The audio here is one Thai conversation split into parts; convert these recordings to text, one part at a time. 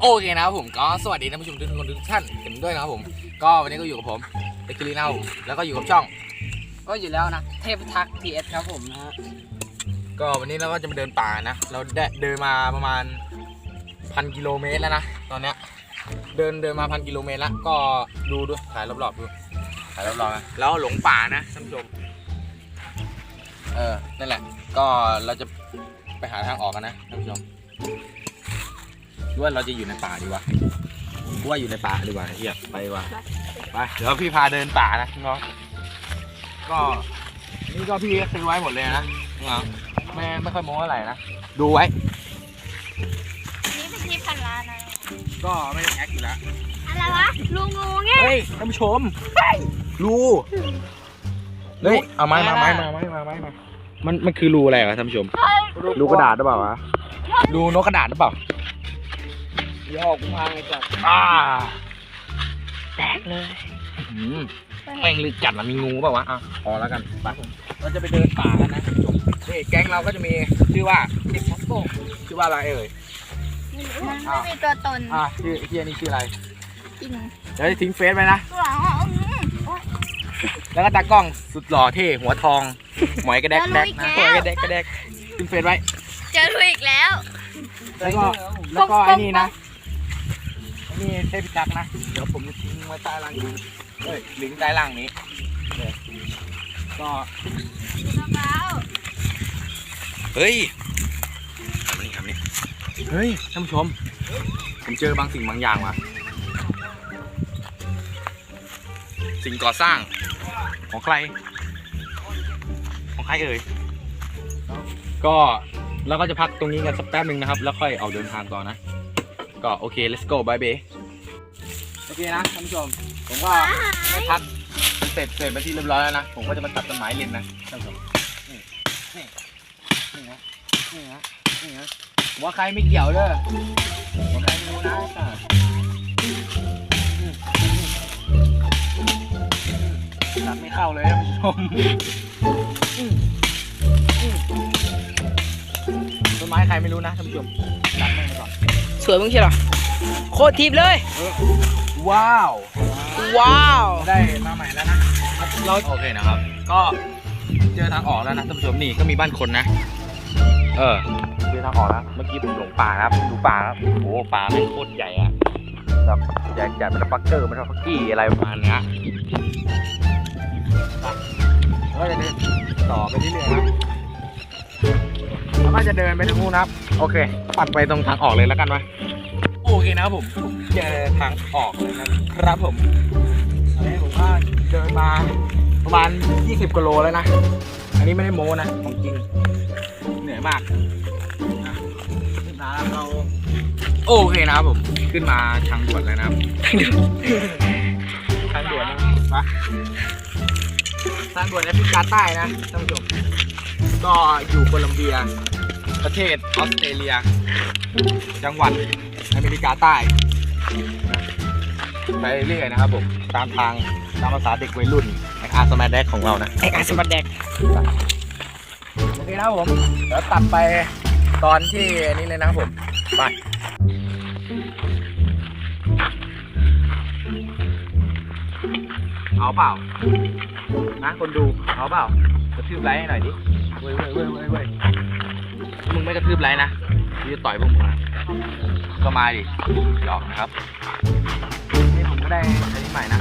โอเคนะครับผมก็สวัสดีท่านผู้ชมทุกคนทุกท่านกันด้วยนะครับผม ก็วันนี้ก็อยู่กับผมเด็กคิรินะครับผมแล้วก็อยู่กับช่อง ก็อยู่แล้วนะ เทพทักทีเอสครับผมนะฮะก็วันนี้เราก็จะมาเดินป่านะ เราได้เดินมาประมาณพันกิโลเมตรแล้วนะตอนเนี้ยเดินเดินมาพันกิโลเมตรแล้วก็ดูดูถ่ายรอบๆดูถ่ายรอบๆนะแล้วหลงป่านะท่านผู้ชมเออนั่นแหละ ก็เราจะ ไปหาทางออกกันนะท่านผู้ชมหรือว่าเราจะอยู่ในป่าดีวะกูว่าอยู่ในป่าดีกว่าเฮียไปดีกว่าไปเดี๋ยวพี่พาเดินป่านะน้องก็นี่ก็พี่ซื้อไว้หมดเลยนะน้องไม่ไม่ค่อยโม้อะไรนะดูไว้นี่เป็นที่พันล้านนะก็ไม่ได้แอคอยู่แล้วอะไรวะลุงงูไงเฮ้ยท่านผู้ชมรูเฮ้ยเอาไม้มาไม้มาไม้มาไม้มามันมันคือรูอะไรวะท่านผู้ชม รูกระดาษหรือเปล่าวะรูนกกระดาษหรือเปล่าเดี๋ยวออกพังไอ้จัดอ่าแตกเลยอืมแม่งลึกจัดมันมีงูเปล่าวะอะพอแล้วกันไปเราจะไปเดินป่ากันนะท่านผู้ชมนี่แก๊งเราก็จะมีชื่อว่าเด็กชักโก้ชื่อว่าอะไรเอ่ยมันไม่มีตัวตนอะชื่อเฮียนี่ชื่ออะไรจริงเดี๋ยวจะทิ้งเฟซไว้นะตัวหลังอะอืมโอ๊ยแล้วก็ตากล้องสุดหล่อเท่หัวทองหมอยกระแดกแดกนะแล้วรู้อีกแล้วหมอยกระแดกกระแดก ทิ้งเฟซไว้ เจอลุยอีกแล้ว แล้วก็แล้วก็ไอ้นี่นะไอ้นี่เทพิทักษ์นะ เดี๋ยวผมจะทิ้งไว้ใต้ล่างนี้เอ้ยลิงก์ใต้ล่างนี้เออก็มะพร้าวเฮ้ยทำนี่ทำนี่เฮ้ยท่านผู้ชม ผมเจอบางสิ่งบางอย่างว่ะ สิ่งก่อสร้างของใคร ของใครเอ่ย ก็เราก็จะพักตรงนี้กันสักแป๊บหนึ่งนะครับ แล้วค่อยออกเดินทางต่อนะ ก็โอเค let's go bye bye โอเคนะท่านผู้ชม ผมก็ได้พักเสร็จเสร็จไปที่เรียบร้อยแล้วนะ ผมก็จะมาตัดต้นไม้เล่นนะท่านผู้ชมนี่นี่นี่นะนี่นะนี่นะว่าใครไม่เกี่ยวเด้อว่าใครไม่รู้นะตัดไม่เข้าเลยท่านผู้ชม ต้นไม้ใครไม่รู้นะท่านผู้ชมตัดแม่งไปก่อนสวยมึงใช่หรอโคตรทิพย์เลย ว้าว ว้าว ได้มาใหม่แล้วนะเราโอเคนะครับ ก็เจอทางออกแล้วนะท่านผู้ชมนี่ก็มีบ้านคนนะ เออเจอทางออกแล้ว เมื่อกี้ผมหลงป่านะครับดูป่าครับโอ้โหป่าแม่งโคตรใหญ่อะแบบใหญ่จัดมันฟักเกอร์มันฟักกี้อะไรประมาณเนี้ยไปแล้วก็จะเดินต่อไปเรื่อยๆนะ แล้วก็จะเดินไปทางนู้นนะครับ โอเค ปัดไปตรงทางออกเลยแล้วกันวะโอเคนะครับผมเจอทางออกเลยนะครับผมอันนี้ผมก็เดินมาประมาณ 20กิโลแล้วนะ อันนี้ไม่ได้โม้นะ ของจริง เหนื่อยมากนะขึ้นมาแล้วเราโอเคนะครับผม ขึ้นมาทางด่วนแล้วนะครับทางด่วนนะไปทางด่วนแอฟริกาใต้นะท่านผู้ชมก็อยู่โคลัมเบีย ประเทศออสเตรเลีย จังหวัดอเมริกาใต้ ไปเรื่อยนะครับผม ตามทางตามภาษาเด็กวัยรุ่นในอาร์สมาแดกของเรานะไอ้อาสมัดแดกโอเคนะครับผมเดี๋ยวตัดไปตอนที่อันนี้เลยนะครับผม ไปเอาเปล่า นะคนดู เอาเปล่า กระทืบไลค์ให้หน่อยดิ เว้ยเว้ยเว้ยเว้ย ทืบไลค์นะกูจะต่อยพวกมึงนะก็มาดิหยอกนะครับ นี่ผมก็ได้อันนี้ใหม่นะ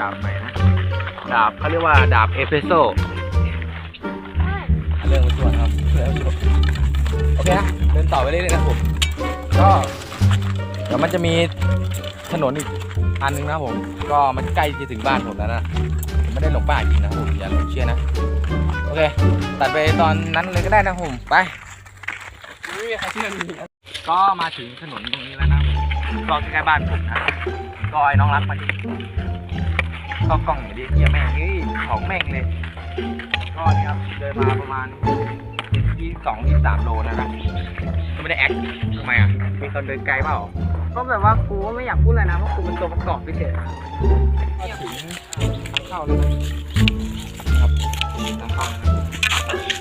ดาบใหม่นะ ดาบเขาเรียกว่าดาบเอสเปรสโซ่เรื่องมันส่วนครับเรื่องมันส่วนโอเคนะ เดินต่อไปเรื่อยๆนะครับผม ก็เดี๋ยวมันจะมีถนนอีกอันนึงนะครับผม ก็มันใกล้จะถึงบ้านผมแล้วนะผมไม่ได้หลงป่าจริงนะครับผมอย่าหลงเชื่อนะ โอเค ตัดไปตอนนั้นเลยก็ได้นะครับผม ไป ไม่มีใครเชื่อมีก็มาถึงถนนตรงนี้แล้วนะครับผมก็ใกล้ๆบ้านผมนะก็ไอ้น้องรักมาดิก็กล้องอย่างนี้เฮียแม่งนี่ของแม่งเลย ก็นี่ครับเดินมาประมาณยี่สองยี่สามโลนะนะก็ไม่ได้แอคทำไมอะมีคนเดินไกลเปล่าก็แบบว่ากูก็ไม่อยากพูดอะไรนะเพราะกูเป็นตัวประกอบพิเศษก็ถึงทางเข้าเลยนะครับทางเข้านะครับ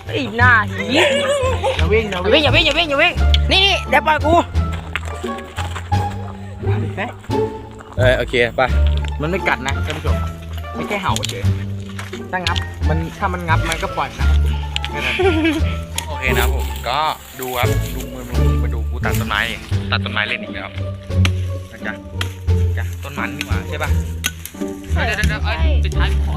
ไอ้หน้าหี ววิ่งอย่าอย่าวิ่งอย่าวิ่งอย่าวิ่งอย่าวิ่งนี่นี่เดี๋ยวปล่อยกูเออโอเคไปมันไม่กัดนะท่านผู้ชมไม่แค่เห่าเฉยถ้างับมันถ้ามันงับมันก็ปล่อยนะแค่นั้นโอเคนะผมก็ดูครับดูมือมือมาดูกูตัดต้นไม้ตัดต้นไม้เล่นอีกแล้วนะจ๊ะจ๊ะต้นมันดีกว่าใช่ป่ะเดี๋ยวเดี๋ยวเดี๋ยวเอ้ยปิดท้ายขอ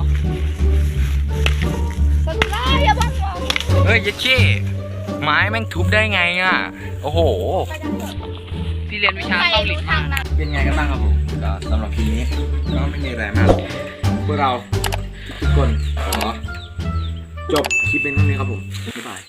สกุล่าอย่าบังมองเฮ้ยยัดชี่ ไม้แม่งทุบได้ไงอะ โอ้โห ที่เรียนวิชาไปเกาหลีรู้มาทางนั้นเป็นไงกันบ้างครับผมก็สำหรับทีนี้ก็ไม่มีอะไรมากพวกเราทุกคนขอจบคลิปเป็นเท่านี้ครับผมบ๊ายบาย